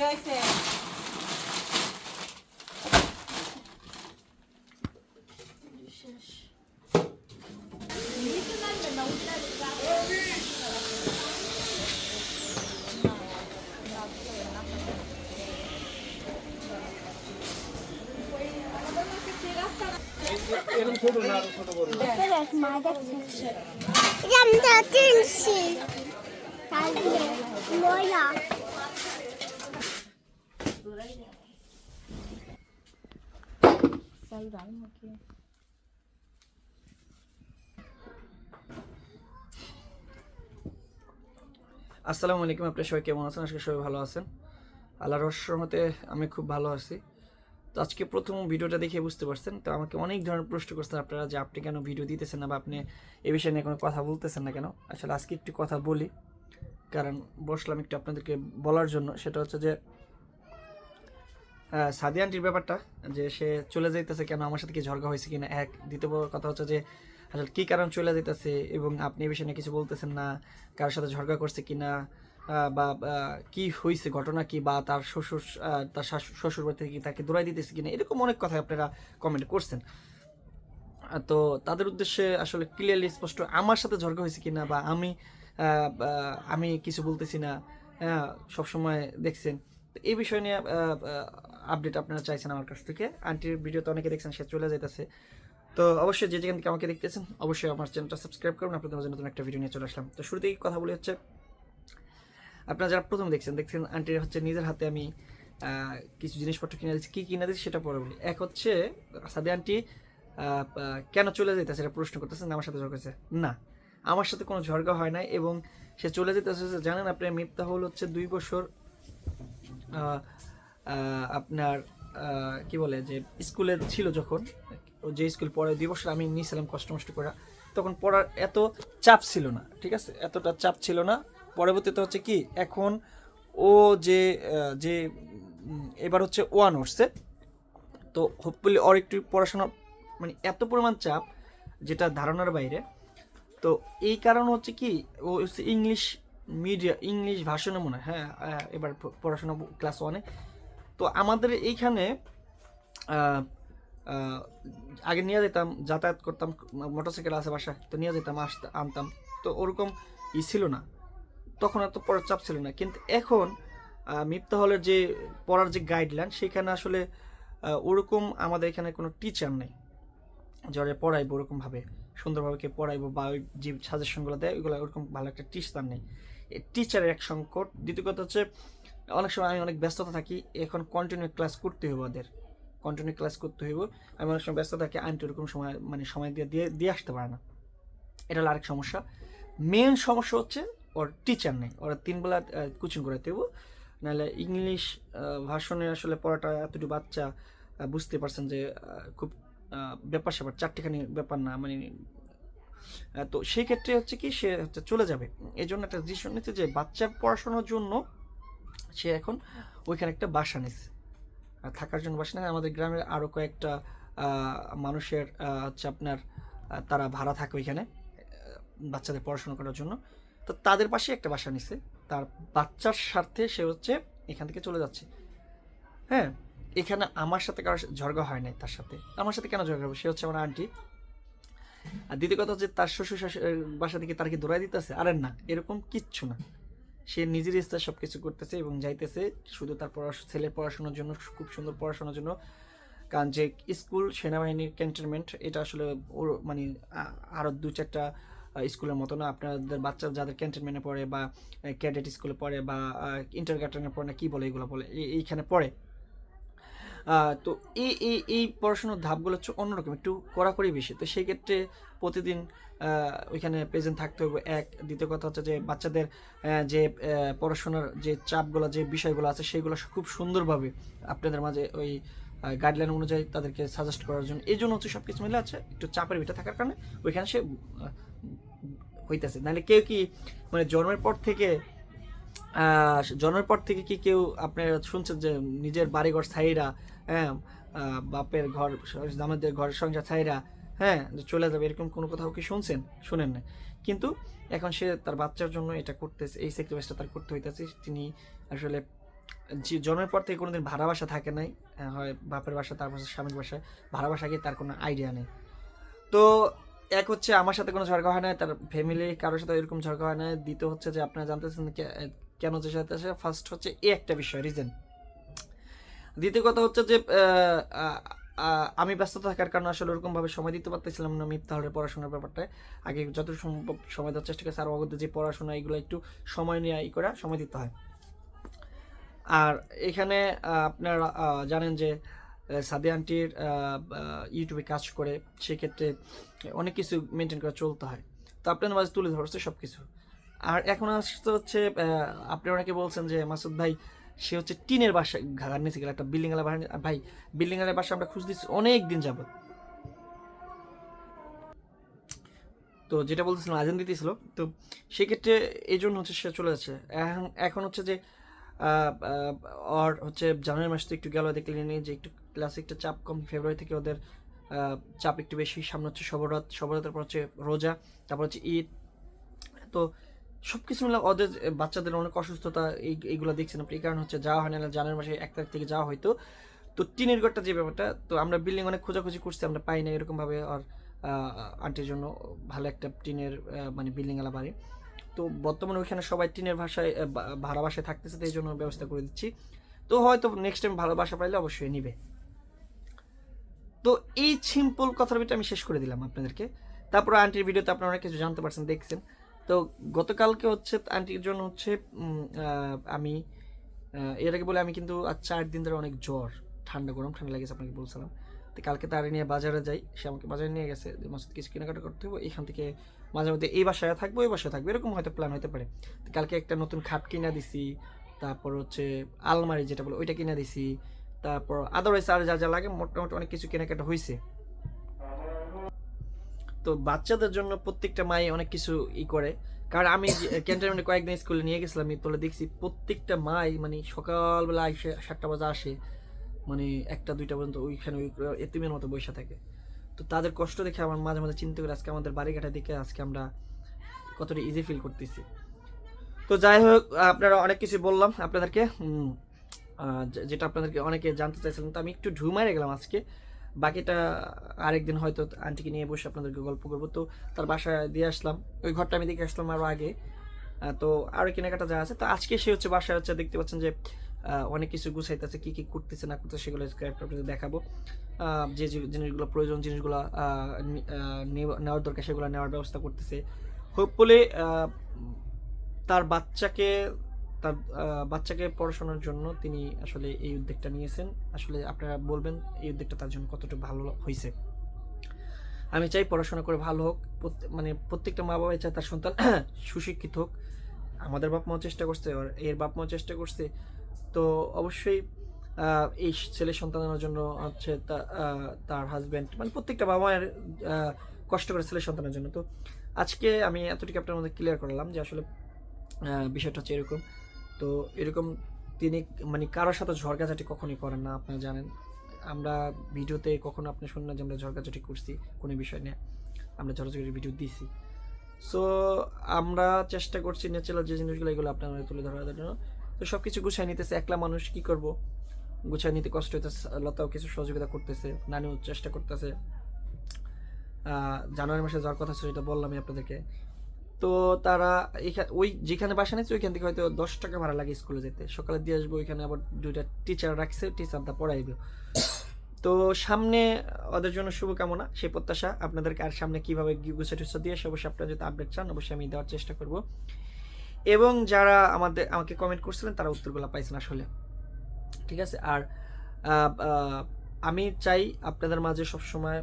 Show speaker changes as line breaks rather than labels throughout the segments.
হয়েছে
এরকম ছোট না আরও ছোট বড়
Maden Yanında dinsin.
আসসালামু আলাইকুম, আপনার সবাই কেমন আছেন? আজকে সবাই ভালো আছেন। আল্লাহর রহমতে আমি খুব ভালো আছি। তো আজকে প্রথম ভিডিওটা দেখে বুঝতে পারছেন, তো আমাকে অনেক ধরনের প্রশ্ন করছেন আপনারা যে আপনি কেন ভিডিও দিতেছেন না বা আপনি এ বিষয়ে নিয়ে কোনো কথা বলতেছেন না কেন? আসলে আজকে একটু কথা বলি, কারণ বসলাম একটু আপনাদেরকে বলার জন্য। সেটা হচ্ছে যে সাদিয়া আন্টির ব্যাপারটা, যে সে চলে যাইতেছে কেন, আমার সাথে কি ঝগড়া হয়েছে কিনা? এক, দ্বিতীয় কথা হচ্ছে যে আসলে কী কারণ চলে যেতেছে এবং আপনি এই বিষয়ে কিছু বলতেছেন না? কারোর সাথে ঝগড়া করছে কিনা? বা কি হয়েছে ঘটনা কি? বা, তার শ্বশুর তার শ্বশুর বাড়ি থেকে তাকে দৌড়াই দিতেছে কিনা? এরকম অনেক কথা আপনারা কমেন্ট করছেন। তো তাদের উদ্দেশ্যে আসলে ক্লিয়ারলি স্পষ্ট, আমার সাথে ঝগড়া হয়েছে কিনা বা আমি আমি কিছু বলতেছি না? হ্যাঁ সবসময় দেখছেন। এই বিষয় নিয়ে আপডেট আপনারা চাইছেন আমার কাছ থেকে। আন্টির ভিডিও তো অনেকে দেখছেন, সে চলে যাইতেছে। তো অবশ্যই যে যেখান থেকে আমাকে দেখতেছেন, অবশ্যই আমার চ্যানেলটা সাবস্ক্রাইব করুন আপনাদের নতুন একটা ভিডিও নিয়ে চলে আসলাম। তো শুরুতেই কথা বলে হচ্ছে, আপনারা যারা প্রথম দেখছেন দেখছেন আন্টির হচ্ছে নিজের হাতে আমি কিছু জিনিসপত্র কিনে দিচ্ছি কী কিনে দিচ্ছি সেটা পরে বলি। এক হচ্ছে সাদি আন্টি কেন চলে যেতেছে সেটা প্রশ্ন করতেছেন, আমার সাথে ঝগড়া হয়েছে না, আমার সাথে কোনো ঝগড়া হয় নাই এবং সে চলে যেতেছে জানেন আপনার মিফতাহুল হচ্ছে দুই বছর আপনার কি বলে, যে স্কুলে ছিল যখন যে স্কুল পড়ে দুই বছর আমি নিয়েছিলাম কষ্ট মষ্ট করে তখন পড়ার এত চাপ ছিল না, ঠিক আছে? এতটা চাপ ছিল না। পরবর্তীতে হচ্ছে কি, এখন ও যে যে এবার হচ্ছে ওয়ান উঠছে তো হোপফুলি ওর একটু পড়াশোনা মানে এত পরিমাণ চাপ যেটা ধারণার বাইরে। তো এই কারণ হচ্ছে কি, ও হচ্ছে ইংলিশ মিডিয়া ইংলিশ ভাষণে মনে হয় হ্যাঁ এবার পড়াশোনা ক্লাস ওয়ানে তো আমাদের এইখানে আগে নিয়ে যেতাম যাতায়াত করতাম মোটরসাইকেল আছে বাসায় তো নিয়ে যেতাম আসতে আনতাম। তো ওরকম ই ছিল না। তখন এত পড়ার চাপ ছিল না। কিন্তু এখন আহ, মিফতা হলের যে পড়ার যে গাইডলাইন সেখানে আসলে ওরকম আমাদের এখানে কোনো টিচার নেই। যারা পড়াইবো ওরকমভাবে সুন্দরভাবে কে পড়াইবো বা ওই যে সাজেশনগুলো দেয় ওইগুলো ওরকম ভালো একটা টিচার নেই। টিচারের এক সংকট। দ্বিতীয় কথা হচ্ছে অনেক সময় আমি অনেক ব্যস্ততা থাকি, এখন কন্টিনিউ ক্লাস করতে হইব ওদের। কন্টিনিউ ক্লাস করতে হইব, আমি অনেক সময় ব্যস্ত থাকি, আন্টি ওরকম সময় মানে সময় দিয়ে দিয়ে দিয়ে আসতে পারে না। এটা হলো আরেক সমস্যা। মেন সমস্যা হচ্ছে ওর টিচার নেই। ওরা তিন বেলা কোচিং করাতে হইব। নাহলে ইংলিশ ভাষণে আসলে পড়াটা এতটুকু বাচ্চা বুঝতে পারছেন যে খুব ব্যাপার স্যাপার, চারটিখানি ব্যাপার না মানে তো সেই ক্ষেত্রে হচ্ছে কি, সে হচ্ছে চলে যাবে। এই জন্য একটা ডিসিশন নিচ্ছে যে বাচ্চার পড়াশোনার জন্য সে এখন ওইখানে একটা বাসা আর থাকার জন্য বাসা নেই। আমাদের গ্রামের আরও কয়েকটা মানুষের হচ্ছে আপনার তারা ভাড়া থাকে ওইখানে বাচ্চাদের পড়াশোনা করার জন্য। তো তাদের পাশে একটা বাসা নিছে। তার বাচ্চার স্বার্থে সে হচ্ছে এখান থেকে চলে যাচ্ছে। হ্যাঁ এখানে আমার সাথে কারোর ঝগড়া হয় নাই তার সাথে। আমার সাথে কেন ঝগড়া হবে? সে হচ্ছে আমার আন্টি আর দ্বিতীয় কথা হচ্ছে তার শ্বশুর শাশুড়ি বাসা থেকে তার কি দৌড়াই দিতেছে? আরে না, এরকম কিচ্ছু না। সে নিজের ইচ্ছা সব কিছু করতেছে এবং যাইতেছে। শুধু তার পড়াশো ছেলের পড়াশোনার জন্য, খুব সুন্দর পড়াশোনার জন্য। কারণ যে স্কুল, সেনাবাহিনীর ক্যান্টনমেন্ট এটা আসলে ওর মানে আরও দু চারটা স্কুলের মতো না। আপনাদের বাচ্চা যাদের ক্যান্টনমেন্টে পড়ে বা ক্যাডেট স্কুলে পড়ে বা ইন্টার গার্ডেনে পড়ে না, কী বলে এগুলো বলে? এইখানে পড়ে। তো এই এই এই পড়াশোনার ধাপগুলো হচ্ছে অন্যরকম, একটু কড়াকড়ি বেশি। তো সেই ক্ষেত্রে প্রতিদিন ওইখানে প্রেজেন্ট থাকতে হবে। এক, দ্বিতীয় কথা হচ্ছে যে বাচ্চাদের যে পড়াশোনার যে চাপগুলো, যে বিষয়গুলো আছে, সেগুলো খুব সুন্দরভাবে আপনাদের মাঝে ওই গাইডলাইন অনুযায়ী তাদেরকে সাজেস্ট করার জন্য। এই জন্য হচ্ছে সব কিছু মিলে আছে, একটু চাপের ভিতরে থাকার কারণে ওইখানে সে হইতেছে। নাহলে কেউ কি মানে জন্মের পর থেকে জন্মের পর থেকে কি কেউ আপনার শুনছেন যে নিজের বাড়িঘর ছাইরা হ্যাঁ বাপের ঘর আমাদের ঘর, সংসার ছাইরা হ্যাঁ চলে যাবে এরকম কোনো কোথাও কি শুনছেন? শুনেন না কিন্তু এখন সে তার বাচ্চার জন্য এটা করতেছে, এই স্যাক্রিফাইসটা তার করতে হইতেছে। তিনি আসলে জন্মের পর থেকে কোনোদিন ভাড়া বাসা থাকে নাই হয় বাপের বাসা তারপর স্বামীর বাসায় ভাড়া বাসা গিয়ে তার কোনো আইডিয়া নেই। তো এক হচ্ছে আমার সাথে কোনো ঝগড়া হয় না তার ফ্যামিলি কারোর সাথে এরকম ঝগড়া হয় না দ্বিতীয় হচ্ছে যে আপনারা জানতেছেন কেন যে সাথে আসে? ফার্স্ট হচ্ছে এই একটা বিষয় রিজন দ্বিতীয় কথা হচ্ছে যে আমি ব্যস্ত থাকার কারণে আসলে ওরকমভাবে সময় দিতে পারতেছিলাম না মিথ্যাহরের পড়াশোনার ব্যাপারটায়। আগে যত সম্ভব সময় দেওয়ার চেষ্টা করছি আর অগত যে পড়াশোনা, এগুলো একটু সময় নিয়ে ই করে সময় দিতে হয়। আর এখানে আপনারা জানেন যে সাদি আন্টির ইউটিউবে কাজ করে, সেক্ষেত্রে অনেক কিছু মেনটেন করে চলতে হয়। তো আপনার মাঝে তুলে ধরছে সব কিছু আর এখন আসতে হচ্ছে আপনি ওনাকে বলছেন যে মাসুদ ভাই সে হচ্ছে টিনের বাসা ঘাড় নিচে গেলে একটা বিল্ডিং বাসা ভাই বিল্ডিং এর বাসা আমরা খুঁজ দিচ্ছি অনেক দিন যাবত তো যেটা বলতেছিলাম আজান দিতেছিল তো সেক্ষেত্রে এই জন্য হচ্ছে সে চলে যাচ্ছে। এখন এখন হচ্ছে যে আহ, হচ্ছে জানুয়ারি মাস তো একটু গেল দেখলেন যে একটু ক্লাসে একটু চাপ কম ফেব্রুয়ারি থেকে ওদের চাপ একটু বেশি সামনে হচ্ছে সবরাত সবরাতের পর হচ্ছে রোজা তারপর হচ্ছে ঈদ। তো সব কিছু মিলে ওদের বাচ্চাদের অনেক অসুস্থতা, এই, এইগুলো দেখছেন আপনি। এই কারণে হচ্ছে যাওয়া হয় না জানুয়ারি মাসে এক তারিখ থেকে যাওয়া হয়তো তো টিনের ঘরটা যে ব্যাপারটা, তো আমরা বিল্ডিং অনেক খোঁজাখুঁজি করছি, আমরা পাই না এরকমভাবে, আর আন্টির জন্য ভালো একটা টিনের মানে বিল্ডিং এলা বাড়ি। তো বর্তমানে ওইখানে সবাই টিনের ভাষায় ভাড়া বাসায় থাকতেছে, তো এই জন্য ব্যবস্থা করে দিচ্ছি। তো হয়তো নেক্সট টাইম ভালো বাসা পাইলে অবশ্যই নিবে। তো এই সিম্পল কথার ভিতরে আমি শেষ করে দিলাম আপনাদেরকে। তারপর আন্টির ভিডিওতে আপনারা অনেক কিছু জানতে পারছেন, দেখছেন। তো গতকালকে হচ্ছে আন্টির জন্য হচ্ছে আমি আগে বলে আমি কিন্তু আজ চার দিন ধরে অনেক জ্বর, ঠান্ডা, গরম, ঠান্ডা লেগেছে আপনাকে বলছিলাম। তো কালকে তার নিয়ে বাজারে যাই, সে আমাকে বাজারে নিয়ে গেছে মাসুদ কিছু কেনাকাটা করতে হবে, এখান থেকে মাঝে মধ্যে এই বাসায় থাকব এই বাসায় থাকব, এরকম হয়তো প্ল্যান হতে পারে। কালকে একটা নতুন খাট কিনা দিছি, তারপর হচ্ছে আলমারি যেটা বলে ওইটা কিনা দিছি, তারপর আদারওয়াইজ আর যা যা লাগে মোটামুটি অনেক কিছু কেনাকাটা হয়েছে তো বাচ্চাদের জন্য প্রত্যেকটা মাই অনেক কিছু ই করে। কারণ আমি ক্যান্টনমেন্টে কয়েকদিন স্কুলে নিয়ে গেছিলাম তোলে দেখছি প্রত্যেকটা মাই মানে সকালবেলা এসে সাতটা বাজে আসে মানে একটা দুইটা পর্যন্ত ওইখানে ওই এতিমের মতো বসে থাকে। তো তাদের কষ্ট দেখে আমার মাঝে মাঝে চিন্তা করে আজকে আমাদের বাড়িঘাটা দেখে আজকে আমরা কতটা ইজি ফিল করতেছি। তো যাই হোক আপনারা অনেক কিছু বললাম আপনাদেরকে। যেটা আপনাদেরকে অনেকে জানতে চাইছিলেন তো আমি একটু ঢুমারে গেলাম আজকে। বাকিটা আরেকদিন হয়তো আন্টিকে নিয়ে বসে আপনাদেরকে গল্প করব। তো তার বাসায় দিয়ে আসলাম। ওই ঘরটা আমি দেখে আসলাম আরও আগে। তো আরও কেনাকাটা যা আছে। তো আজকে সে হচ্ছে বাসায় হচ্ছে দেখতে পাচ্ছেন যে অনেক কিছু গুছাইতেছে, কী কী করতেছে, না করতেছে সেগুলো আপনাদের দেখাবো। যে জিনিসগুলো প্রয়োজন, জিনিসগুলো নেওয়ার দরকার, সেগুলো নেওয়ার ব্যবস্থা করতেছে। হোপফুলি তার বাচ্চাকে তার বাচ্চাকে পড়াশোনার জন্য তিনি আসলে এই উদ্যোগটা নিয়েছেন। আসলে আপনারা বলবেন এই উদ্যোগটা তার জন্য কতটুকু ভালো হয়েছে। আমি চাই পড়াশোনা করে ভালো হোক। মানে প্রত্যেকটা মা বাবাই চায় তার সন্তান সুশিক্ষিত হোক। আমাদের বাপ মাও চেষ্টা করছে এর বাপ মাও চেষ্টা করছে। তো অবশ্যই এই ছেলে সন্তানের জন্য হচ্ছে তার হাজব্যান্ড মানে প্রত্যেকটা বাবা মায়ের কষ্ট করে ছেলে সন্তানের জন্য। তো আজকে আমি এতটুকু আপনার মধ্যে ক্লিয়ার করলাম যে আসলে বিষয়টা হচ্ছে এরকম। তো এরকম তিনি মানে কারোর সাথে ঝড়গাঝাটি কখনই করেন না, আপনারা জানেন। আমরা ভিডিওতে কখনো আপনি শুনুন না যে আমরা ঝড়গাঝাটি করছি, কোনো বিষয় নিয়ে। আমরা ঝড়ঝাটির ভিডিও দিছি। সো আমরা চেষ্টা করছি ন্যাচারাল যে জিনিসগুলো, এগুলো আপনার তুলে ধরার জন্য। তো সব কিছু গুছাই নিতেছে, একলা মানুষ কি করব? গুছাই নিতে কষ্ট হইতেছে, লতাও কিছু সহযোগিতা করতেছে, নানিও চেষ্টা করতেছে। জানুয়ারি মাসে যাওয়ার কথা ছিল সেটা বললামই আপনাদেরকে। তো তারা ওই যেখানে বাসা নিচ্ছে, ওইখান থেকে হয়তো দশ টাকা ভাড়া লাগে স্কুলে যেতে। সকালে দিয়ে আসব, ওইখানে আবার দুইটা টিচার রাখছে টিচারটা পড়াইবে। তো সামনে ওদের জন্য শুভকামনা সেই প্রত্যাশা। আপনাদেরকে আর সামনে কীভাবে গুছা টুসা দিয়ে অবশ্যই আপনারা যদি আপডেট চান, অবশ্যই আমি দেওয়ার চেষ্টা করব। এবং যারা আমাদের, আমাকে কমেন্ট করছিলেন, তারা উত্তরগুলো পাইছেন আসলে। ঠিক আছে? আর আমি চাই আপনাদের মাঝে সবসময়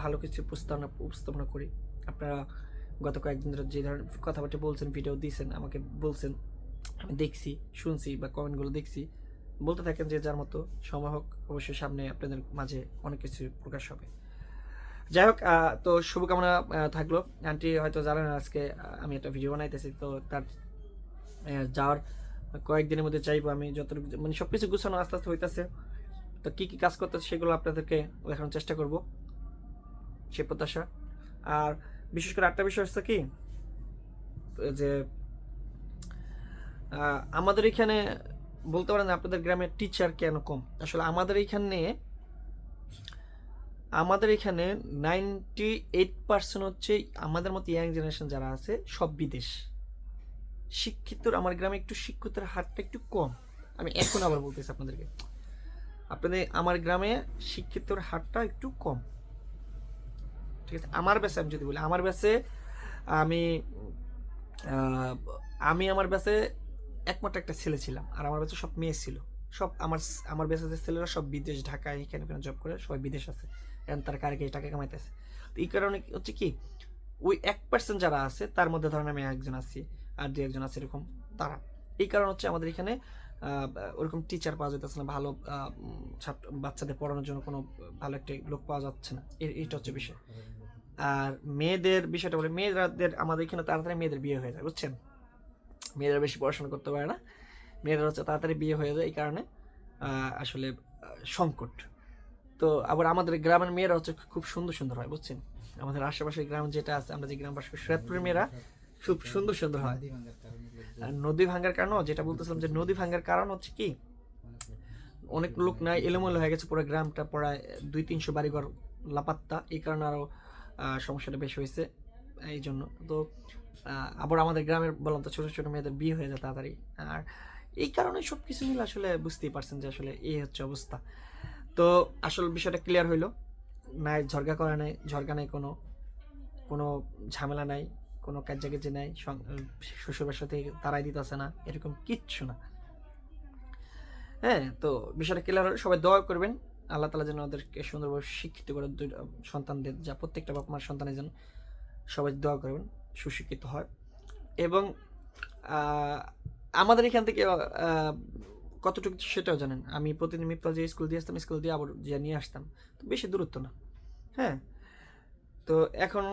ভালো কিছু উপস্থাপনা উপস্থাপনা করি। আপনারা গত কয়েকদিন ধরে যে ধরনের কথাবার্তা বলছেন ভিডিও দিয়েছেন আমাকে বলছেন, আমি দেখছি, শুনছি বা কমেন্টগুলো দেখছি, বলতে থাকেন যে যার মতো সময় হোক, অবশ্যই সামনে আপনাদের মাঝে অনেক কিছু প্রকাশ হবে। যাই হোক তো শুভকামনা থাকল। আন্টি হয়তো জানেন আজকে আমি একটা ভিডিও বানাইতেছি, তো তার যাওয়ার কয়েকদিনের মধ্যে চাইব আমি যতটুকু মানে সব কিছু গুছানো আস্তে আস্তে হইতেছে। তো কী কী কাজ করতেছে সেগুলো আপনাদেরকে দেখানোর চেষ্টা করব, সে প্রত্যাশা। আর বিশেষ করে একটা বিষয় হচ্ছে কি? যে আমাদের এখানে বলতে পারেন আপনাদের গ্রামের টিচার কেন কম? আসলে আমাদের এইখানে আমাদের এখানে নাইনটি এইট পার্সেন্ট হচ্ছে আমাদের মতো ইয়াং জেনারেশন যারা আছে, সব বিদেশ। শিক্ষিত আমার গ্রামে একটু শিক্ষিতের হারটা একটু কম। আমি এখন আবার বলতেছি আপনাদেরকে। আপনাদের, আমার গ্রামে শিক্ষিতর হারটা একটু কম। ঠিক আছে? আমার ব্যাসে আমি যদি বলি, আমার ব্যাসে আমি আমি আমার ব্যাসে একমাত্র একটা ছেলে ছিলাম। আর আমার ব্যাচে সব মেয়ে ছিল। সব আমার আমার ব্যাচে যে ছেলেরা সব বিদেশ, ঢাকায় এখানে ওখানে জব করে, সবাই বিদেশ আছে। এখন তার কারকে টাকা কামাইতেছে। তো এই কারণে হচ্ছে কি, ওই এক পার্সেন্ট যারা আছে, তার মধ্যে ধরেন আমি একজন আছি, আর দু একজন আছে এরকম তারা। এই কারণ হচ্ছে আমাদের এখানে ওরকম টিচার পাওয়া যাইতেছে না, ভালো ছাত্র, বাচ্চাদের পড়ানোর জন্য কোনো ভালো একটা লোক পাওয়া যাচ্ছে না। এ- এইটা হচ্ছে বিষয়। আর মেয়েদের বিষয়টা বলে, মেয়েদের আমাদের এখানে তাড়াতাড়ি মেয়েদের বিয়ে হয়ে যায়, বুঝছেন? মেয়েরা বেশি পড়াশোনা করতে পারে না মেয়েদের হচ্ছে তাড়াতাড়ি বিয়ে হয়ে যায় এই কারণে আসলে সংকট। তো আবার আমাদের গ্রামের মেয়েরা হচ্ছে খুব সুন্দর সুন্দর হয়, বুঝছেন? আমাদের আশেপাশের গ্রাম যেটা আছে, আমরা যে গ্রাম বাস করি, সুরাতপুরের মেয়েরা খুব সুন্দর সুন্দর হয়। আর নদী ভাঙ্গার কারণও যেটা বলতেছিলাম যে নদী ভাঙ্গার কারণ হচ্ছে কি, অনেক লোক নাই এলোমেলো হয়ে গেছে, পুরো গ্রামটা প্রায় দুই তিনশো বাড়িঘর লাপাত্তা, এই কারণে আরও সমস্যাটা বেশি হয়েছে এই জন্য তো আবার আমাদের গ্রামের বললাম তো ছোটো ছোটো মেয়েদের বিয়ে হয়ে যায় তাড়াতাড়ি। আর এই কারণে সব কিছু মিলে আসলে বুঝতেই পারছেন যে আসলে এই হচ্ছে অবস্থা। তো আসল বিষয়টা ক্লিয়ার হইল। নাই ঝরগা করা নাই ঝরগা নাই কোনো কোনো ঝামেলা নাই, কোনো কাজে নাই, সং- শ্বশুর বাসা থেকে তারাই দিতেছে না, এরকম কিচ্ছু না। হ্যাঁ তো বিষয়টা ক্লিয়ার হলে। সবাই দোয়া করবেন। আল্লাহ তালা যেন ওদেরকে সুন্দরভাবে শিক্ষিত করে সন্তানদের যা প্রত্যেকটা বাপ মার সন্তানের যেন সবাই দোয়া করবেন, সুশিক্ষিত হয়। এবং আমাদের এখান থেকে কতটুকু সেটাও জানেন। আমি প্রতিদিন মিপ্পা যে স্কুল দিয়ে আসতাম, স্কুল দিয়ে আবার যে নিয়ে আসতাম, তো বেশি দূরত্ব না। হ্যাঁ? তো এখন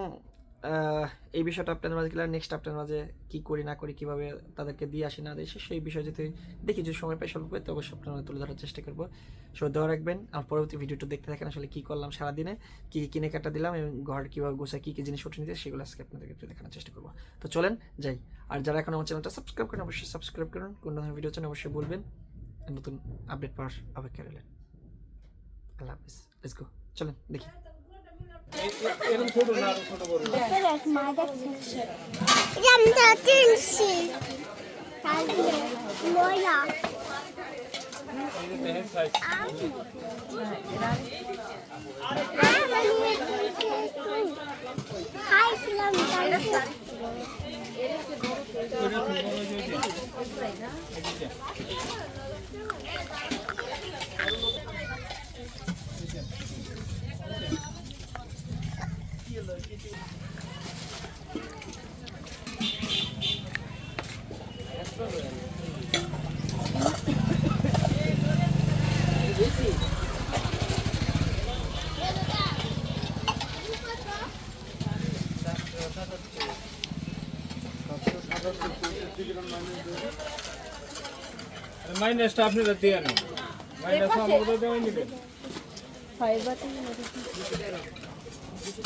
এই বিষয়টা আপনাদের মাঝে ক্লিয়ার নেক্সট আপনাদের মাঝে কি করি, না করি, কীভাবে তাদেরকে দিয়ে আসি, না দিয়ে সেই বিষয়ে যদি দেখি যে সময় পাই স্বল্প, তো অবশ্যই আপনারা তুলে ধরার চেষ্টা করব। সবাই দেওয়া রাখবেন, আর পরবর্তী ভিডিওটা দেখতে থাকেন, আসলে কি করলাম সারাদিনে, কি কি কিনে কাটা দিলাম এবং ঘর কীভাবে গোছায়, কী কী জিনিস উঠে নিতে, সেগুলো আজকে আপনাদেরকে একটু দেখানোর চেষ্টা করব। তো চলেন যাই, আর যারা এখন আমার চ্যানেলটা সাবস্ক্রাইব করেন, অবশ্যই সাবস্ক্রাইব করুন, কোন ধরনের ভিডিও চান অবশ্যই বলবেন নতুন আপডেট পাওয়ার অপেক্ষা রইলেন। আল্লাহ হাফিজ লেটস গো চলেন, দেখি।
Evet, madem sen. Yanımda dönüşün. Kalbim. Mola. Hayır, minus staff
ने रहती है ना माइनस हम बोलते हैं वहीं पे फाइव बात ही मेरी कुछ देर हो। कुछ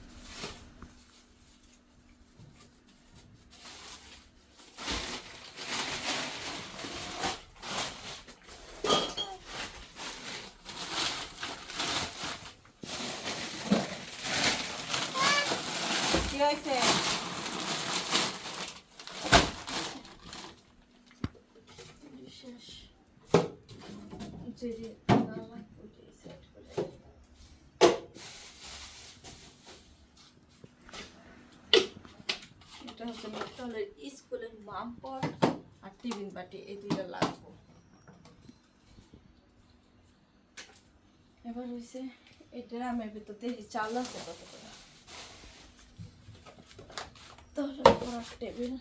কি হয়েছে শেষ যে সেট করে এটা হচ্ছে মেট্রোলের স্কুলের বাম্পার আর টিফিন বাটি, এই দুইটা লাগবো। এবার হয়েছে এই ড্রামের ভিতর দেখি চাল আছে কত করে টেবিল।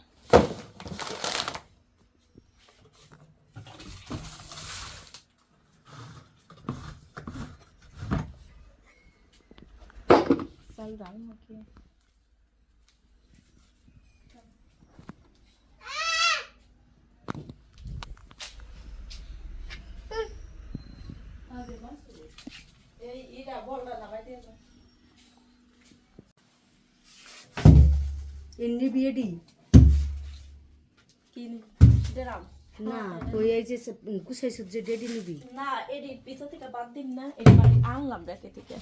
চাল
এমনি বিয়েডি
কিন নিবি?
না কই এই যে কুসাইছ যে ডেডি নিবি।
না এডি পিছন থেকে বাদ দিন না এডি বাড়ি আনলাম দেখে থেকে।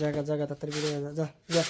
জায়গা জায়গা তাড়াতাড়ি বেরিয়ে যা যা যা।